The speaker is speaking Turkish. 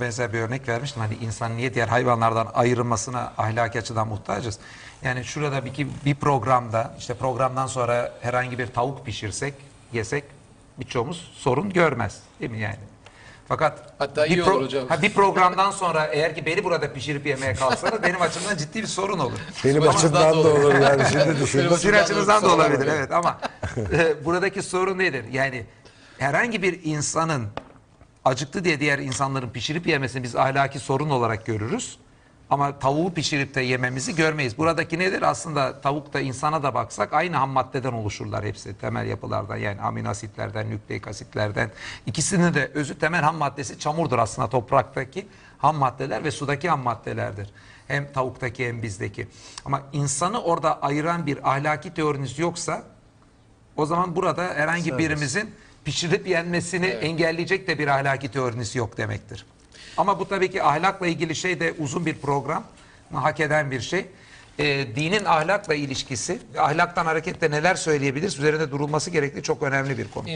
benzer bir örnek vermiştim. Hani insan niye diğer hayvanlardan ayrılmasına ahlaki açıdan muhtacız. Yani şurada bir, bir programda işte programdan sonra herhangi bir tavuk pişirsek, yesek birçoğumuz sorun görmez. Değil mi yani? Fakat Hatta bir, iyi olur hocam. ha, bir programdan sonra eğer ki beni burada pişirip yemeye kalksanız benim açımdan ciddi bir sorun olur. Benim açımdan da olur yani şimdi düşündüm. Benim Sizin açınızdan da olabilir evet ama e, buradaki sorun nedir? Yani herhangi bir insanın acıktı diye diğer insanların pişirip yemesini biz ahlaki sorun olarak görürüz. Ama tavuğu pişirip de yememizi görmeyiz. Buradaki nedir? Aslında tavuk da insana da baksak aynı ham maddeden oluşurlar hepsi. Temel yapılardan yani amino asitlerden, nükleik asitlerden. İkisinin de özü temel ham maddesi çamurdur aslında topraktaki ham maddeler ve sudaki ham maddelerdir. Hem tavuktaki hem bizdeki. Ama insanı orada ayıran bir ahlaki teoriniz yoksa o zaman burada herhangi birimizin pişirip yenmesini engelleyecek de bir ahlaki teoriniz yok demektir. Ama bu tabii ki ahlakla ilgili şey de uzun bir program. Hak eden bir şey. Ee, dinin ahlakla ilişkisi, ahlaktan hareketle neler söyleyebiliriz üzerinde durulması gerektiği çok önemli bir konu.